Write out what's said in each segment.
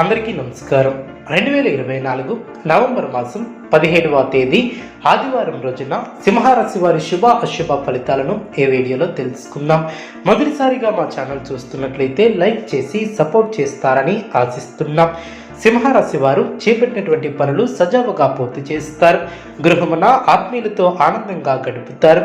అందరికీ నమస్కారం. రెండు వేల ఇరవై నాలుగు నవంబర్ మాసం పదిహేడవ తేదీ ఆదివారం రోజున సింహరాశి వారి శుభ అశుభ ఫలితాలను ఈ వీడియోలో తెలుసుకుందాం. మొదటిసారిగా మా ఛానల్ చూస్తున్నట్లయితే లైక్ చేసి సపోర్ట్ చేస్తారని ఆశిస్తున్నాం. సింహరాశి వారు చేపట్టినటువంటి పనులు సజావుగా పూర్తి చేస్తారు. గృహమున ఆత్మీయులతో ఆనందంగా గడుపుతారు.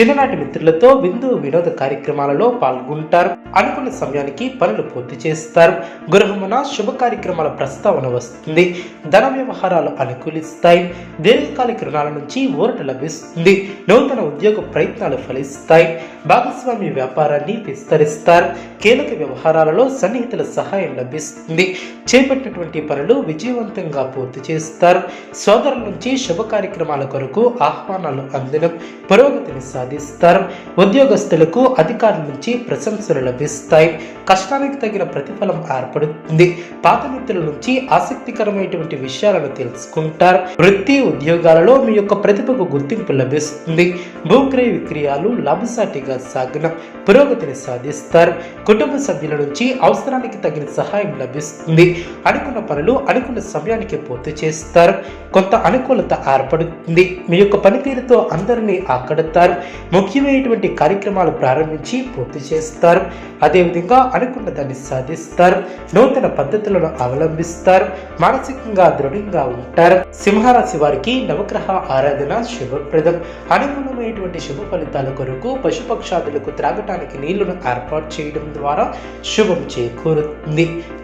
చిన్ననాటి మిత్రులతో విందు వినోద కార్యక్రమాలలో పాల్గొంటారు. అనుకున్న సమయానికి పనులు పూర్తి చేస్తారు. గృహమున శుభ కార్యక్రమాల ప్రస్తావన వస్తుంది. ధన వ్యవహారాలు అనుకూలిస్తాయి. దీర్ఘకాలిక రుణాల నుంచి ఊరట లభిస్తుంది. నూతన ఉద్యోగ ప్రయత్నాలు ఫలిస్తాయి. భాగస్వామి వ్యాపారాన్ని విస్తరిస్తారు. కీలక వ్యవహారాలలో సన్నిహితుల సహాయం లభిస్తుంది. చేపట్టినటువంటి పనులు విజయవంతంగా పూర్తి చేస్తారు. సోదరుల నుంచి శుభ కార్యక్రమాల కొరకు ఆహ్వానాలు అందడం పురోగతిని సాధిస్తారు. ఉద్యోగస్తులకు అధికారుల నుంచి ప్రశంసలు లభిస్తాయి. కష్టానికి తగిన ప్రతిఫలం ఏర్పడుతుంది. పాత మిత్రుల నుంచి ఆసక్తికరమైనటువంటి విషయాలను తెలుసుకుంటారు. వృత్తి ఉద్యోగాలలో మీ యొక్క ప్రతిభకు గుర్తింపు లభిస్తుంది. భూక్రయ విక్రయాలు లాభసాటిగా సాగిన పురోగతిని సాధిస్తారు. కుటుంబ సభ్యుల నుంచి అవసరానికి తగిన సహాయం లభిస్తుంది. అనుకున్న పనులు అనుకున్న సమయానికి పూర్తి చేస్తారు. కొంత అనుకూలత ఏర్పడుతుంది. మీ యొక్క పనితీరుతో అందరినీ ఆకడతారు ముఖ్యమైనటువంటి కార్యక్రమాలు ప్రారంభించి పూర్తి చేస్తారు. అదేవిధంగా అనుకున్న దాన్ని సాధిస్తారు. నూతన పద్ధతులను అవలంబిస్తారు. మానసికంగా దృఢంగా ఉంటారు. సింహరాశి వారికి నవగ్రహ ఆరాధన శుభప్రదం. అనుకూలమైనటువంటి శుభ ఫలితాల కొరకు పశుపక్షాదులకు త్రాగటానికి నీళ్ళను ఏర్పాటు చేయడం ద్వారా శుభం చేకూరుతుంది.